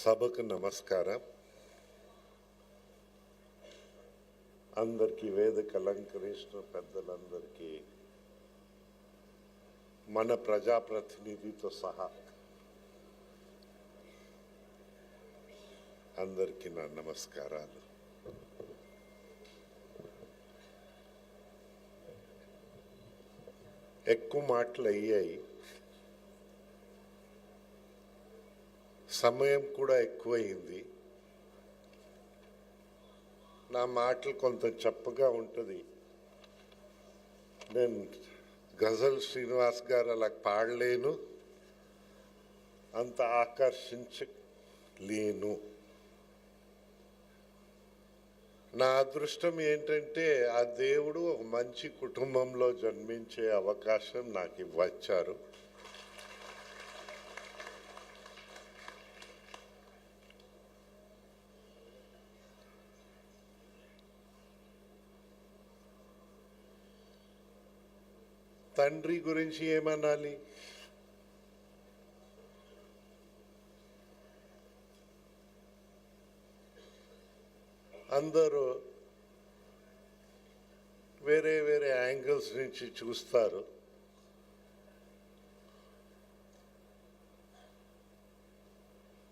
సభకు నమస్కారం అందరికీ వేదిక అలంకరించిన పెద్దలందరికీ మన ప్రజాప్రతినిధితో సహా అందరికీ నా నమస్కారాలు ఎక్కువ మాటలు అయ్యాయి సమయం కూడా ఎక్కువయింది నా మాటలు కొంత చప్పగా ఉంటుంది. నేను గజల్ శ్రీనివాస్ గారు అలా పాడలేను. అంత ఆకర్షించలేను. నా అదృష్టం ఏంటంటే ఆ దేవుడు ఒక మంచి కుటుంబంలో జన్మించే అవకాశం నాకు ఇవ్వచ్చారు. తండ్రి గురించి ఏమనాలి? అందరూ వేరే వేరే యాంగిల్స్ నుంచి చూస్తారు.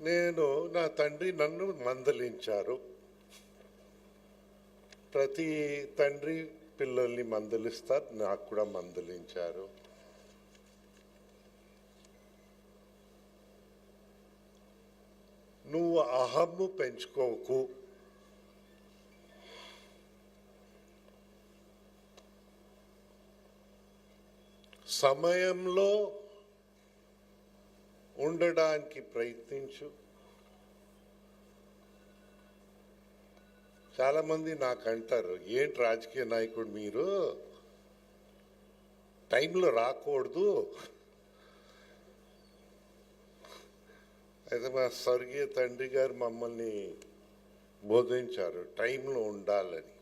నేను నా తండ్రి నన్ను మందలించారు. ప్రతి తండ్రి పిల్లల్ని మందలిస్తారు నాకు కూడా మందలించారు. నువ్వు అహమ్ము పెంచుకోకు. సమయంలో ఉండడానికి ప్రయత్నించు. చాలా మంది నాకు అంటారు ఏంటి రాజకీయ నాయకుడు మీరు? టైంలో రాకూడదు. అయితే మా స్వర్గీయ తండ్రి గారు మమ్మల్ని బోధించారు టైంలో ఉండాలని.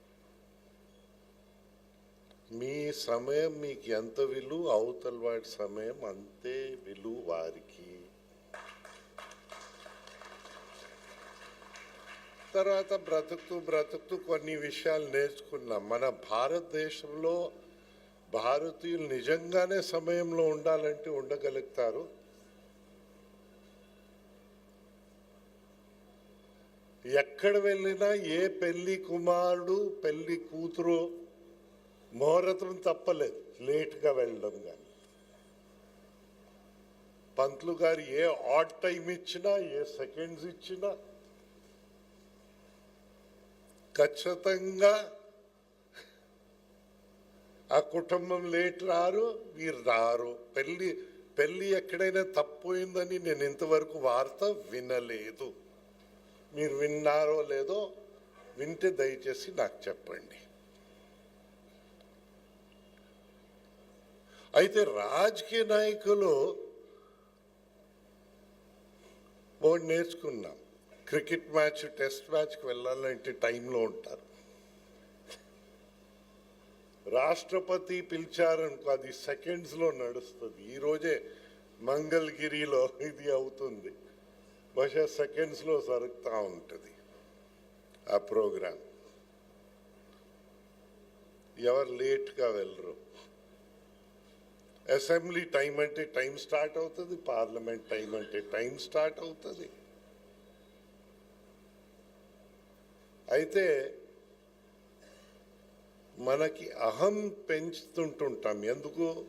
మీ సమయం మీకు ఎంత విలువ? అవతల వాడి సమయం అంతే విలువ వారికి. తర్వాత బ్రతుకుతూ బ్రతుకుతూ కొన్ని విషయాలు నేర్చుకున్నాం. మన భారతదేశంలో భారతీయులు నిజంగానే సమయంలో ఉండాలంటే ఉండగలుగుతారు. ఎక్కడ వెళ్ళినా ఏ పెళ్ళి కుమారుడు పెళ్ళి కూతురు ముహూర్తం తప్పలేదు. లేట్గా వెళ్ళడం కానీ పంతులు గారు ఏ ఆడ్ టైం ఇచ్చినా ఏ సెకండ్స్ ఇచ్చినా ఖచ్చితంగా ఆ కుటుంబం లేట్ రారు వీరు రారు. పెళ్ళి పెళ్ళి ఎక్కడైనా తప్పోయిందని నేను ఇంతవరకు వార్త వినలేదు. మీరు విన్నారో లేదో వింటే దయచేసి నాకు చెప్పండి. అయితే రాజకీయ నాయకులు ఒకటి నేర్చుకున్నాం. క్రికెట్ మ్యాచ్ టెస్ట్ మ్యాచ్కి వెళ్ళాలంటే టైంలో ఉంటారు. రాష్ట్రపతి పిలిచారనుకో అది సెకండ్స్లో నడుస్తుంది. ఈరోజే మంగళగిరిలో ఇది అవుతుంది. బహుశా సెకండ్స్లో జరుగుతూ ఉంటుంది ఆ ప్రోగ్రాం ఎవరు లేట్గా వెళ్ళరు. అసెంబ్లీ టైం అంటే టైం స్టార్ట్ అవుతుంది పార్లమెంట్ టైం అంటే టైం స్టార్ట్ అవుతుంది. అయితే మనకి అహం పెంచుతుంటుంటాం. ఎందుకు?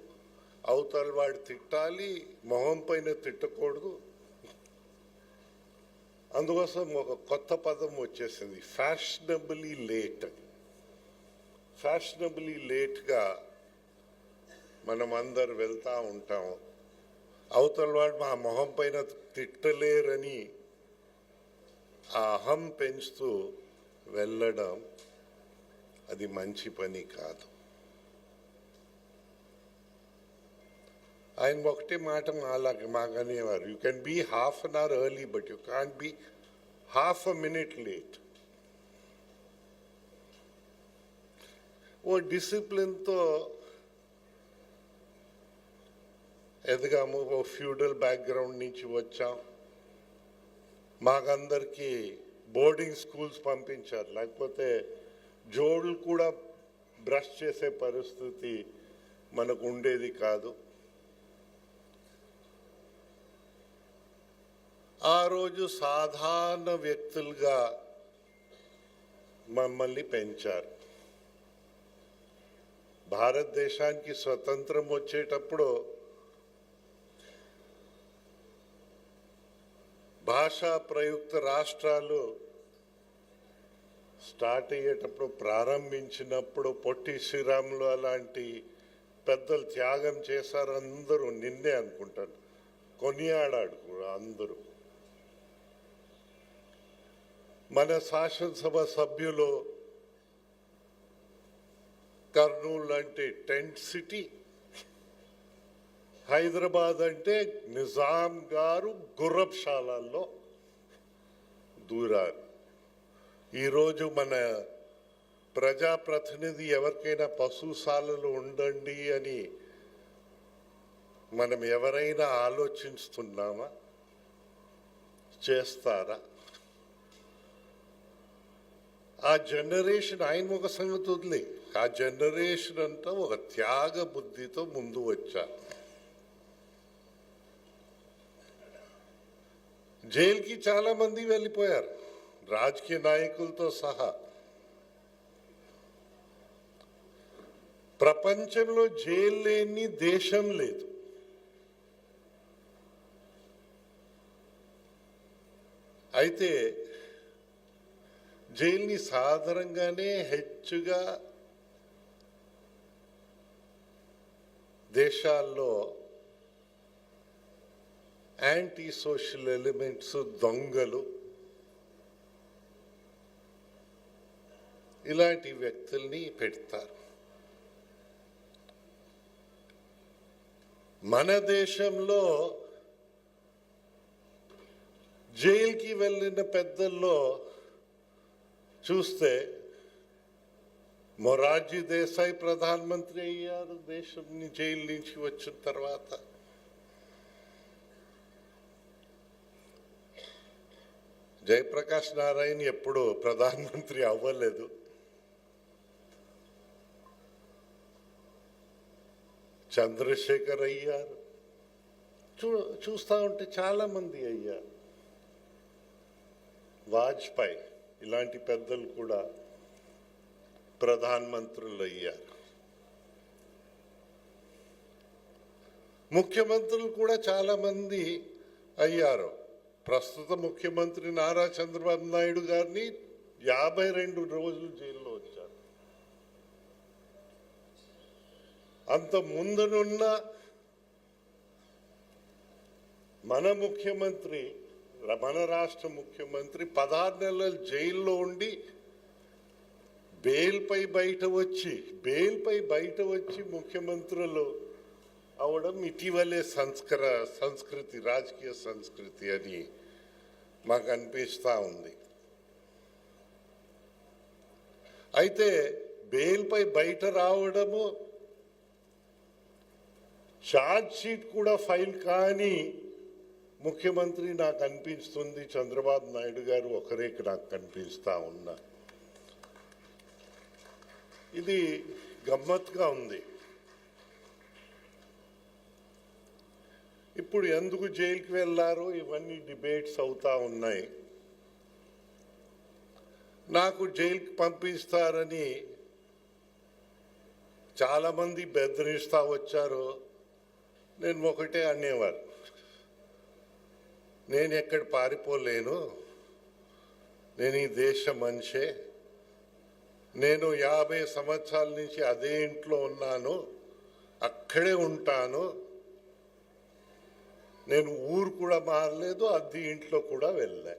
అవతల వాడు తిట్టాలి మొహం పైన తిట్టకూడదు. అందుకోసం ఒక కొత్త పదం వచ్చేసింది. ఫ్యాషనబులీ లేట్. ఫ్యాషనబులీ లేట్గా మనం అందరు వెళ్తూ ఉంటాం. అవతల వాడు మా మొహం పైన తిట్టలేరని ఆ అహం పెంచుతూ వెళ్ళడం అది మంచి పని కాదు. ఆయన ఒకటే మాట మాలాగా మాకనేవారు you can be half an hour early but you can't be half a minute late ఓ డిసిప్లిన్తో ఎదగాము. ఓ ఫ్యూడల్ బ్యాక్గ్రౌండ్ నుంచి వచ్చాం. మాకందరికీ బోర్డింగ్ స్కూల్స్ పంపించారు. లేకపోతే జోడులు కూడా బ్రష్ చేసే పరిస్థితి మనకు ఉండేది కాదు. ఆ రోజు సాధారణ వ్యక్తులుగా మమ్మల్ని పెంచారు. భారతదేశానికి స్వతంత్రం వచ్చేటప్పుడు భాషా ప్రయుక్త రాష్ట్రాలు స్టార్ట్ అయ్యేటప్పుడు ప్రారంభించినప్పుడు పొట్టి శ్రీరాములు అలాంటి పెద్దలు త్యాగం చేశారు అందరూ నిన్నే అనుకుంటాను. కొనియాడాడు కూడా అందరూ. మన శాసనసభ సభ్యులు కర్నూలు అంటే టెంట్ సిటీ హైదరాబాద్ అంటే నిజాం గారు గుర్రబ్శాలల్లో దూరారు. ఈరోజు మన ప్రజాప్రతినిధి ఎవరికైనా పశుశాలలు ఉండండి అని మనం ఎవరైనా ఆలోచిస్తున్నామా? చేస్తారా? ఆ జనరేషన్ ఆయన ఒక సంగతి వదిలే. ఆ జనరేషన్ అంతా ఒక త్యాగ బుద్ధితో ముందు వచ్చారు. జైలుకి చాలా మంది వెళ్ళిపోయారు. రాజకీయ నాయకులతో సహా. ప్రపంచంలో జైలు లేని దేశం లేదు. అయితే జైల్ని సాధారణంగానే హెచ్చుగా దేశాల్లో యాంటీ సోషల్ ఎలిమెంట్స్ దొంగలు. ఇలాంటి వ్యక్తుల్ని పెడతారు. మన దేశంలో జైలుకి వెళ్ళిన పెద్దల్లో చూస్తే మొరార్జీ దేశాయ్ ప్రధానమంత్రి అయ్యారు దేశం ని- జైలు నుంచి వచ్చిన తర్వాత. జయప్రకాష్ నారాయణ ఎప్పుడు ప్రధానమంత్రి అవ్వలేదు. చంద్రశేఖర్ అయ్యారు. చూ చూస్తా ఉంటే చాలామంది అయ్యారు. వాజ్పేయి ఇలాంటి పెద్దలు కూడా ప్రధానమంత్రులు అయ్యారు. ముఖ్యమంత్రులు కూడా చాలామంది అయ్యారు. ప్రస్తుత ముఖ్యమంత్రి నారా చంద్రబాబు నాయుడు గారిని యాభై రెండు రోజులు జైల్లో వచ్చారు అంత ముందునున్న మన ముఖ్యమంత్రి మన రాష్ట్ర ముఖ్యమంత్రి పదహారు నెలలు జైల్లో ఉండి బెయిల్పై బయట వచ్చి బెయిల్పై బయట వచ్చి ముఖ్యమంత్రులు అవడం ఇటీవలే సంస్కర సంస్కృతి రాజకీయ సంస్కృతి అని మాకు అనిపిస్తూ ఉంది. అయితే బెయిల్పై బయట రావడము ఛార్జ్ షీట్ కూడా ఫైల్ కానీ ముఖ్యమంత్రి నాకు అనిపిస్తుంది చంద్రబాబు నాయుడు గారు ఒకరే నాకు కనిపిస్తూ ఉన్నా. ఇది గమ్మత్తుగా ఉంది. ఇప్పుడు ఎందుకు జైలుకి వెళ్ళారో ఇవన్నీ డిబేట్స్ అవుతా ఉన్నాయి. నాకు జైలుకి పంపిస్తారని చాలామంది బెదిరిస్తూ వచ్చారు. నేను ఒకటే అనేవారు. నేను ఎక్కడ పారిపోలేను. నేను ఈ దేశ మనిషే. నేను యాభై సంవత్సరాల నుంచి అదే ఇంట్లో ఉన్నాను. అక్కడే ఉంటాను. నేను ఊరు కూడా మారలేదు అద్దె ఇంట్లో కూడా వెళ్ళా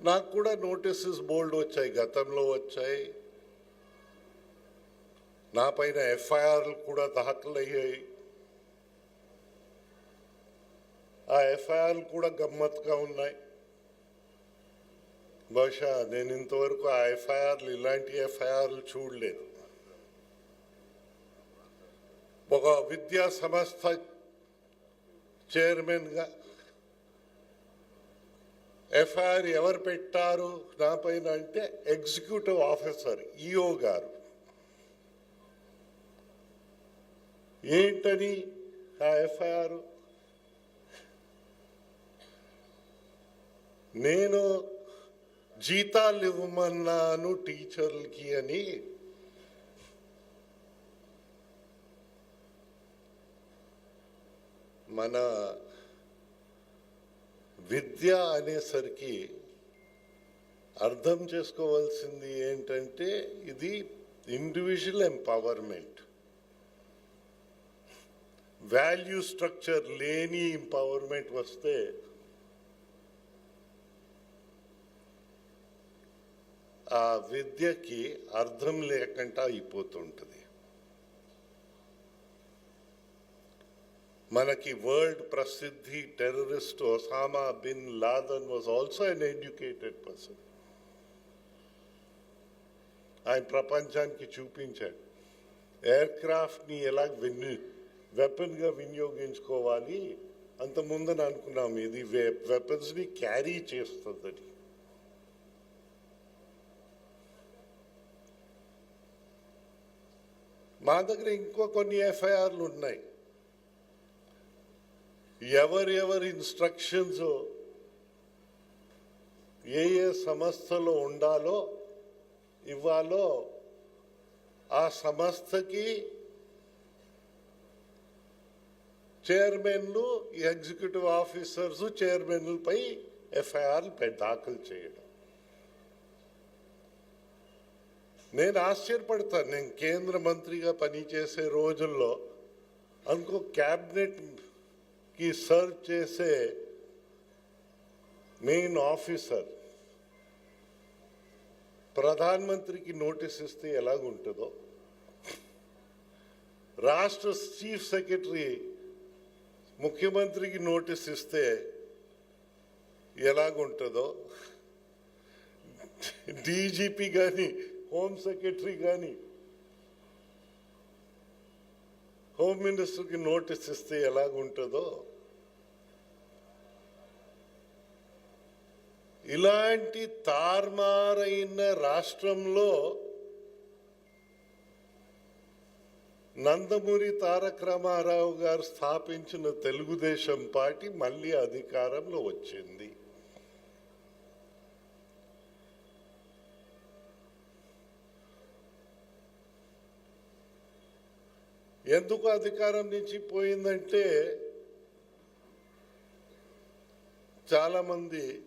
నాకు కూడా నోటీసెస్ బోల్డ్ వచ్చాయి గతంలో వచ్చాయి. నా పైన ఎఫ్ఐఆర్లు కూడా దాఖలయ్యాయి. ఆ ఎఫ్ఐఆర్లు కూడా గమ్మత్తుగా ఉన్నాయి. బహుశా నేను ఇంతవరకు ఆ ఎఫ్ఐఆర్లు ఇలాంటి ఎఫ్ఐఆర్లు చూడలేదు. ఒక విద్యా సంస్థ చైర్మన్గా ఎఫ్ఐఆర్ ఎవరు పెట్టారు? నా పైన అంటే ఎగ్జిక్యూటివ్ ఆఫీసర్ ఈఓ గారు. ఏంటని? ఆ ఎఫ్ఐఆర్ నేను జీతాలు ఇవ్వమన్నాను టీచర్లకి అని మన విద్య అనేసరికి అర్థం చేసుకోవాల్సింది ఏంటంటే ఇది ఇండివిజువల్ ఎంపవర్మెంట్ వాల్యూ స్ట్రక్చర్ లేని ఎంపవర్మెంట్ వస్తే ఆ విద్యకి అర్థం లేకుండా అయిపోతుంటుంది. మనకి వరల్డ్ ప్రసిద్ధి terrorist Osama bin Laden was also an educated person ఆయన ప్రపంచానికి చూపించాడు ఎయిర్ క్రాఫ్ట్ని ఎలా విని వెపన్గా వినియోగించుకోవాలి అంత ముందని అనుకున్నాం ఇది వెపన్స్ని క్యారీ చేస్తుందని మా దగ్గర ఇంకో కొన్ని ఎఫ్ఐఆర్లు ఉన్నాయి ఎవరెవరి ఇన్స్ట్రక్షన్స్ ఏ ఏ సంస్థలో ఉండాలో ఇవ్వాలో ఆ సంస్థకి చైర్మన్లు ఎగ్జిక్యూటివ్ ఆఫీసర్స్ చైర్మన్లపై ఎఫ్ఐఆర్ దాఖలు చేయడం. నేను ఆశ్చర్యపడతాను. నేను కేంద్ర మంత్రిగా పనిచేసే రోజుల్లో అనుకో క్యాబినెట్ కి సర్వ్ చేసే మెయిన్ ఆఫీసర్ ప్రధానమంత్రికి నోటీస్ ఇస్తే ఎలాగుంటుందో రాష్ట్ర చీఫ్ సెక్రటరీ ముఖ్యమంత్రికి నోటీస్ ఇస్తే ఎలాగుంటుందో డీజీపీ కానీ హోమ్ సెక్రటరీ కానీ హోమ్ మినిస్టర్కి నోటీస్ ఇస్తే ఎలాగుంటుందో? ఇలాంటి తార్మారైన రాష్ట్రంలో నందమూరి తారక రామారావు గారు స్థాపించిన తెలుగుదేశం పార్టీ మళ్ళీ అధికారంలో వచ్చింది. ఎందుకు అధికారం నుంచి పోయిందంటే చాలామంది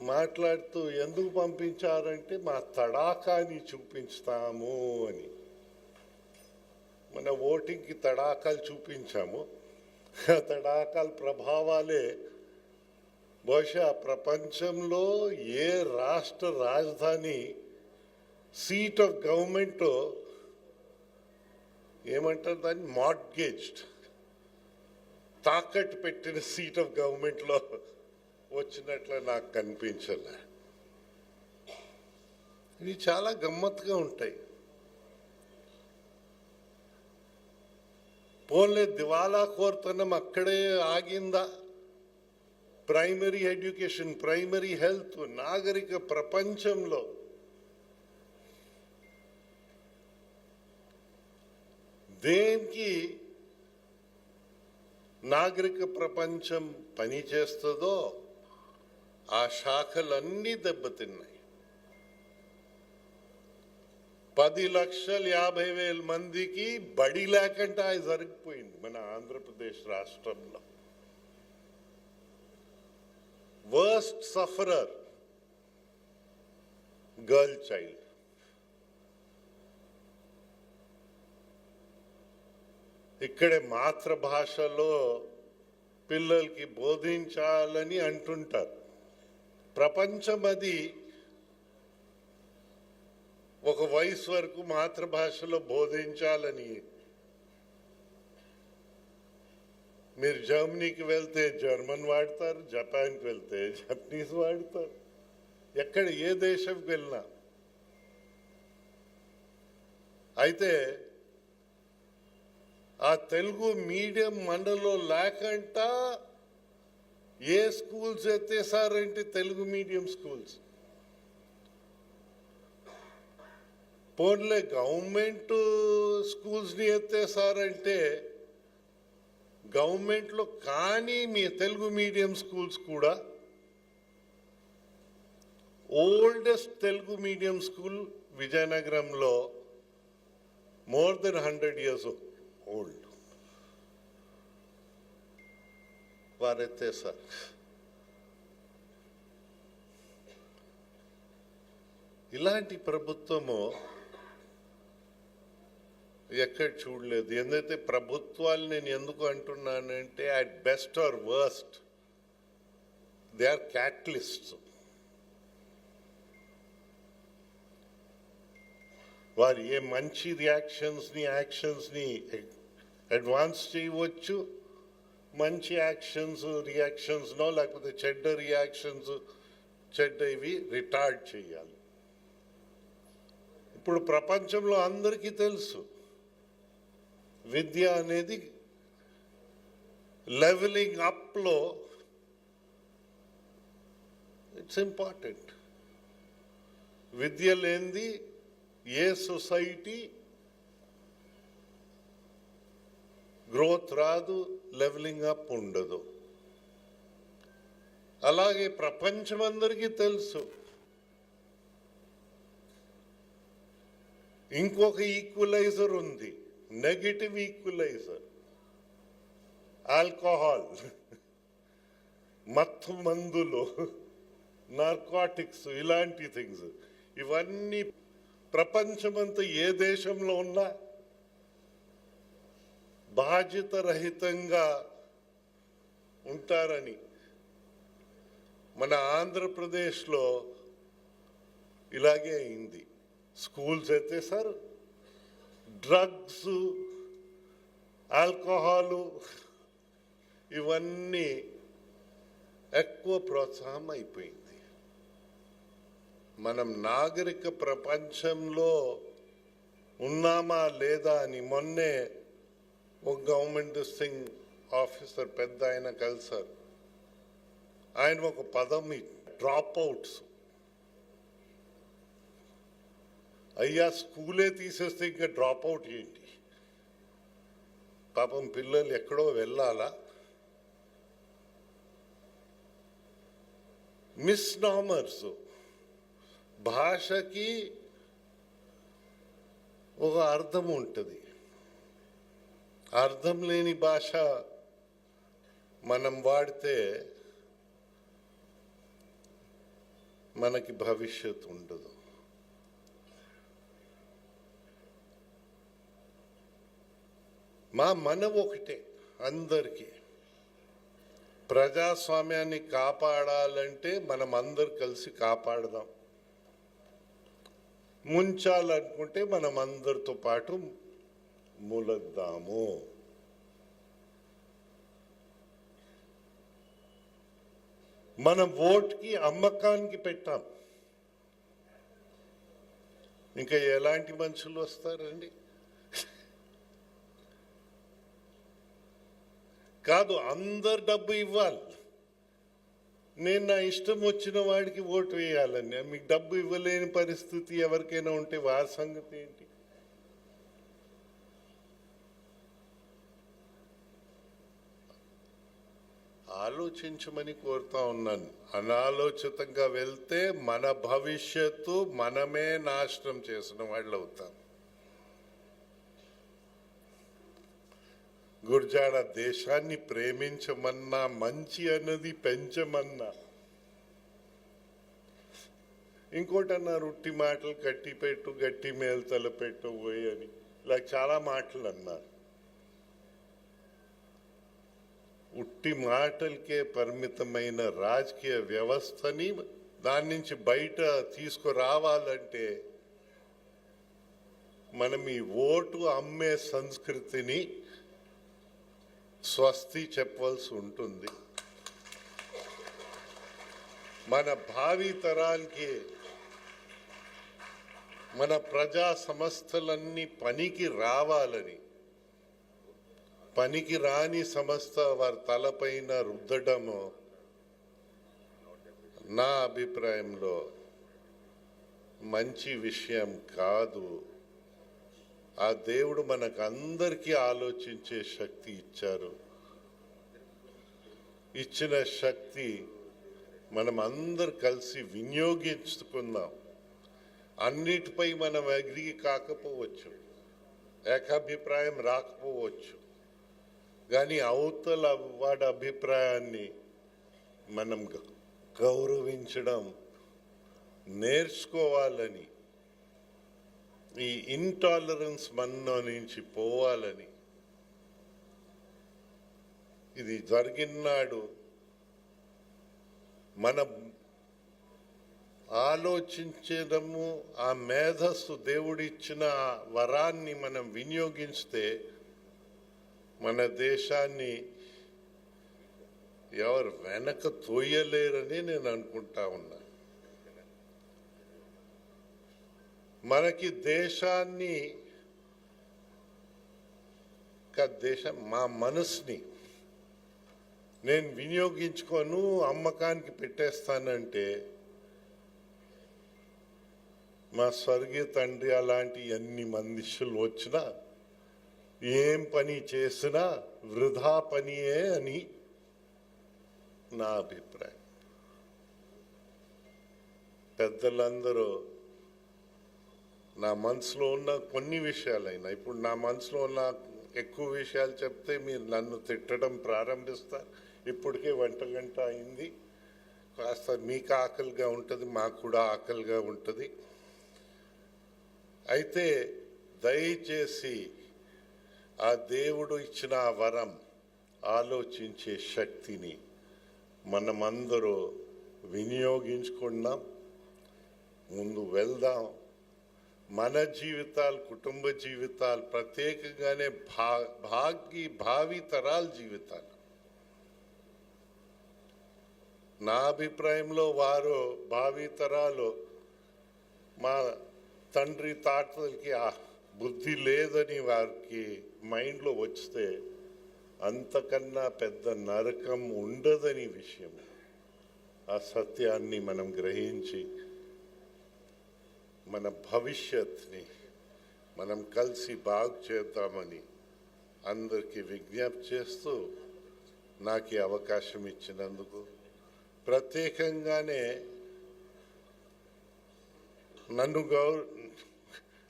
మాట్లాడుతూ ఎందుకు పంపించారంటే మా తడాకాని చూపించుతాము అని. మన ఓటింగ్కి తడాకాలు చూపించాము. ఆ తడాకాల ప్రభావాలే బహుశా ప్రపంచంలో ఏ రాష్ట్ర రాజధాని సీట్ ఆఫ్ గవర్నమెంట్ ఏమంటారు దాన్ని? మార్ట్గేజ్డ్. తాకట్టు పెట్టిన సీట్ ఆఫ్ గవర్నమెంట్లో వచ్చినట్లు నాకు కనిపించలే. ఇవి చాలా గమ్మత్తుగా ఉంటాయి. పోన్లే దివాలా కోరుతున్నాం అక్కడే ఆగిందా? ప్రైమరీ ఎడ్యుకేషన్ ప్రైమరీ హెల్త్ నాగరిక ప్రపంచంలో దేనికి నాగరిక ప్రపంచం పని చేస్తుందో ఆ శాఖలన్నీ దెబ్బతిన్నాయి. పది లక్షల యాభై వేల మందికి బడి లేకుండా జరిగిపోయింది మన ఆంధ్రప్రదేశ్ రాష్ట్రంలో. వర్స్ట్ సఫరర్ గర్ల్ చైల్డ్ ఇక్కడే మాతృభాషలో పిల్లలకి బోధించాలని అంటుంటారు. ప్రపంచం అది ఒక వయసు వరకు మాతృభాషలో బోధించాలని. మీరు జర్మనీకి వెళ్తే జర్మన్ వాడతారు జపాన్కి వెళ్తే జపనీస్ వాడతారు. ఎక్కడ ఏ దేశంకి వెళ్ళినా. అయితే ఆ తెలుగు మీడియం మండలో లేకుండా ఏ స్కూల్స్ ఎత్తేసారంటే తెలుగు మీడియం స్కూల్స్? పోన్లే గవర్నమెంట్ స్కూల్స్ని ఎత్తేసారంటే గవర్నమెంట్లో కానీ మీ తెలుగు మీడియం స్కూల్స్ కూడా ఓల్డెస్ట్ తెలుగు మీడియం స్కూల్ విజయనగరంలో more than hundred years old వారైతే సార్ ఇలాంటి ప్రభుత్వము ఎక్కడ చూడలేదు. ఎందుకంటే ప్రభుత్వాలు నేను ఎందుకు అంటున్నానంటే at best or worst they are catalyst వారు ఏ మంచి రియాక్షన్స్ని యాక్షన్స్ని అడ్వాన్స్ చేయవచ్చు. మంచి యాక్షన్స్ రియాక్షన్స్నో లేకపోతే చెడ్డ రియాక్షన్స్ చెడ్డ ఇవి రిటార్డ్ చేయాలి. ఇప్పుడు ప్రపంచంలో అందరికీ తెలుసు విద్య అనేది లెవెలింగ్ అప్లో ఇట్స్ ఇంపార్టెంట్ విద్య లేనిది ఏ సొసైటీ గ్రోత్ రాదు లెవెలింగ్ అప్ ఉండదు. అలాగే ప్రపంచం అందరికీ తెలుసు. ఇంకొక ఈక్వలైజర్ ఉంది నెగటివ్ ఈక్వలైజర్. ఆల్కహాల్ మత్తు మందులు నార్కాటిక్స్ ఇలాంటి థింగ్స్. ఇవన్నీ ప్రపంచమంతా ఏ దేశంలో ఉన్నా బాధ్యత రహితంగా ఉంటారని మన ఆంధ్రప్రదేశ్లో ఇలాగే అయింది. స్కూల్స్ అయితే సార్ డ్రగ్స్ ఆల్కహాలు ఇవన్నీ ఎక్కువ ప్రోత్సాహం అయిపోయింది. మనం నాగరిక ప్రపంచంలో ఉన్నామా లేదా అని మొన్నే ఒక గవర్నమెంట్ సింగ్ ఆఫీసర్ పెద్ద ఆయన కలిసారు. ఆయన ఒక పదం డ్రాప్ అవుట్స్ అయ్యా స్కూలే తీసేస్తే ఇంకా డ్రాప్ అవుట్ ఏంటి? పాపం పిల్లలు ఎక్కడో వెళ్ళాలా? మిస్ నామర్స్ భాషకి ఒక అర్థం ఉంటుంది. అర్థం లేని భాష మనం వాడితే మనకి భవిష్యత్ ఉండదు. మా మనం ఒకటే అందరికీ. ప్రజాస్వామ్యాన్ని కాపాడాలంటే మనం అందరు కలిసి కాపాడదాం. ముంచాలనుకుంటే మనం అందరితో పాటు మూలద్దాము. మనం ఓట్కి అమ్మకానికి పెట్టాం. ఇంకా ఎలాంటి మనుషులు వస్తారండి? కాదు అందరు డబ్బు ఇవ్వాలి. నేను నా ఇష్టం వచ్చిన వాడికి ఓటు వేయాలని. మీకు డబ్బు ఇవ్వలేని పరిస్థితి ఎవరికైనా ఉంటే వారి సంగతి ఏంటి? ఆలోచించమని కోరుతా ఉన్నాను. అనాలోచితంగా వెళ్తే మన భవిష్యత్తు మనమే నాశనం చేసిన వాళ్ళు అవుతాం. గుర్జాడ దేశాన్ని ప్రేమించమన్నా మంచి అన్నది పెంచమన్నా. ఇంకోటి అన్నారు ఉట్టి మాటలు కట్టి పెట్టు గట్టి మేలు తలపెట్టు పోయి అని. ఇలా చాలా మాటలు అన్నారు ఉట్టి మాటలకే పరిమితమైన రాజకీయ వ్యవస్థని దాని నుంచి బయట తీసుకురావాలంటే మనం ఈ ఓటు అమ్మే సంస్కృతిని స్వస్తి చెప్పవలసి ఉంటుంది. మన భావి తరాలకి మన ప్రజా సంస్థలన్నీ పనికి రావాలని పనికి రాని సంస్థ వారి తలపైన రుద్దడము నా అభిప్రాయంలో మంచి విషయం కాదు. ఆ దేవుడు మనకు అందరికీ ఆలోచించే శక్తి ఇచ్చారు. ఇచ్చిన శక్తి మనం అందరు కలిసి వినియోగించుకుందాం అన్నిటిపై మనం అగ్రి కాకపోవచ్చు. ఏకాభిప్రాయం రాకపోవచ్చు. కానీ అవతల వాడి అభిప్రాయాన్ని మనం గౌరవించడం నేర్చుకోవాలని ఈ ఇంటాలరెన్స్ మనలో నుంచి పోవాలని ఇది జరిగినాడు మన ఆలోచించడము ఆ మేధస్సు దేవుడిచ్చిన ఆ వరాన్ని మనం వినియోగిస్తే మన దేశాన్ని ఎవరు వెనక తోయలేరని నేను అనుకుంటా ఉన్నా. మనకి దేశాన్ని దేశం మా మనసుని నేను వినియోగించుకోను అమ్మకానికి పెట్టేస్తానంటే మా స్వర్గీయ తండ్రి అలాంటి ఎన్ని మనుషులు వచ్చినా ఏం పని చేసినా వృధా పనియే అని నా అభిప్రాయం. పెద్దలందరూ నా మనసులో ఉన్న కొన్ని విషయాలైనా ఇప్పుడు నా మనసులో ఉన్న ఎక్కువ విషయాలు చెప్తే మీరు నన్ను తిట్టడం ప్రారంభిస్తారు. ఇప్పటికే వంట గంట అయింది. కాస్త మీకు ఆకలిగా ఉంటుంది మాకు కూడా ఆకలిగా ఉంటుంది. అయితే దయచేసి ఆ దేవుడు ఇచ్చిన ఆ వరం ఆలోచించే శక్తిని మనమందరూ వినియోగించుకున్నాం ముందు వెళ్దాం. మన జీవితాలు కుటుంబ జీవితాలు ప్రత్యేకంగానే భా భాగి భావి తరాల జీవితాలు. నా అభిప్రాయంలో వారు భావి తరాలు మా తండ్రి తాతలకి ఆహ్ బుద్ధి లేదని వారికి మైండ్లో వస్తే అంతకన్నా పెద్ద నరకం ఉండదని విషయం. ఆ సత్యాన్ని మనం గ్రహించి మన భవిష్యత్ని మనం కలిసి బాగు చేద్దామని అందరికీ విజ్ఞప్తి చేస్తూ నాకు అవకాశం ఇచ్చినందుకు ప్రత్యేకంగానే నన్ను గౌరవ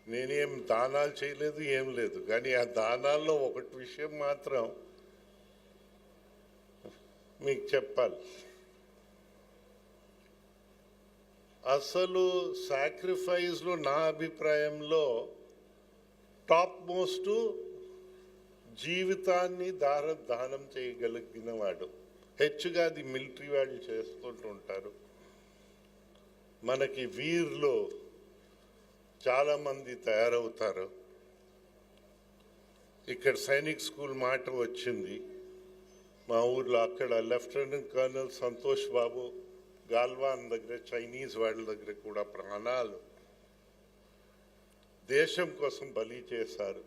నేనేం దానాలు చేయలేదు ఏం లేదు. కానీ ఆ దానాల్లో ఒకటి విషయం మాత్రం మీకు చెప్పాలి. అసలు సాక్రిఫైస్లో నా అభిప్రాయంలో టాప్ మోస్ట్ జీవితాన్ని దార దానం చేయగలిగిన వాడు హెచ్చుగా అది మిలిటరీ వాళ్ళు చేస్తుంటూ ఉంటారు. మనకి వీర్లో చాలామంది తయారవుతారు. ఇక్కడ సైనిక్ స్కూల్ మాట వచ్చింది. మా ఊర్లో అక్కడ లెఫ్టినెంట్ కర్నల్ సంతోష్ బాబు గాల్వాన్ దగ్గర చైనీస్ వాళ్ళ దగ్గర కూడా ప్రాణాలు దేశం కోసం బలి చేశారు.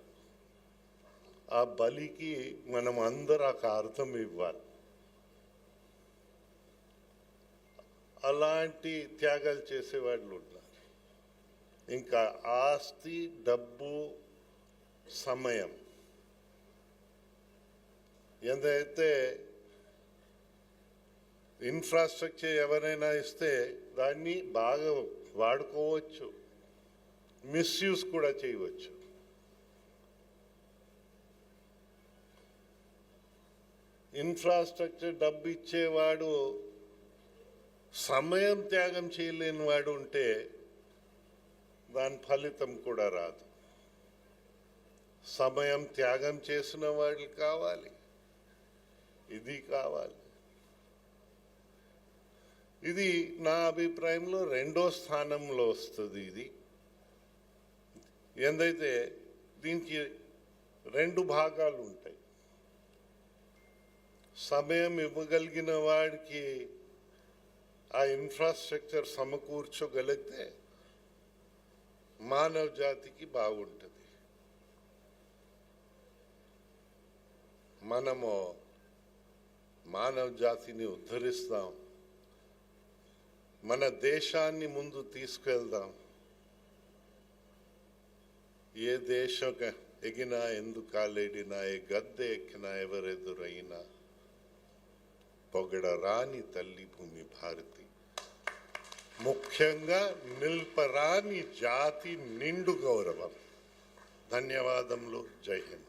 ఆ బలికి మనం అందరూ ఒక అర్థం ఇవ్వాలి. అలాంటి త్యాగాలు చేసేవాళ్ళు ఇంకా ఆస్తి డబ్బు సమయం. ఎంతైతే ఇన్ఫ్రాస్ట్రక్చర్ ఎవరైనా ఇస్తే దాన్ని బాగా వాడుకోవచ్చు. మిస్యూజ్ కూడా చేయవచ్చు. ఇన్ఫ్రాస్ట్రక్చర్ డబ్బు ఇచ్చేవాడు సమయం త్యాగం చేయలేని వాడు ఉంటే దాని ఫలితం కూడా రాదు. సమయం త్యాగం చేసిన వాళ్ళు కావాలి. ఇది కావాలి. ఇది నా అభిప్రాయంలో రెండో స్థానంలో వస్తుంది ఇది. ఏందైతే దీనికి రెండు భాగాలు ఉంటాయి. సమయం ఇవ్వగలిగిన వాడికి ఆ ఇన్ఫ్రాస్ట్రక్చర్ సమకూర్చగలిగితే మానవ జాతికి బాగుంటుంది. మనము మానవ జాతిని ఉద్ధరిస్తాం. మన దేశాన్ని ముందు తీసుకెళ్దాం. ఏ దేశం ఎగినా ఎందుకు కాలేడినా ఏ గద్దె ఎక్కినా ఎవరెదురైనా పొగడరాని తల్లి భూమి భారతి. ముఖ్యంగా నిల్పరాని జాతి నిండు గౌరవం. ధన్యవాదములు. జై హింద్.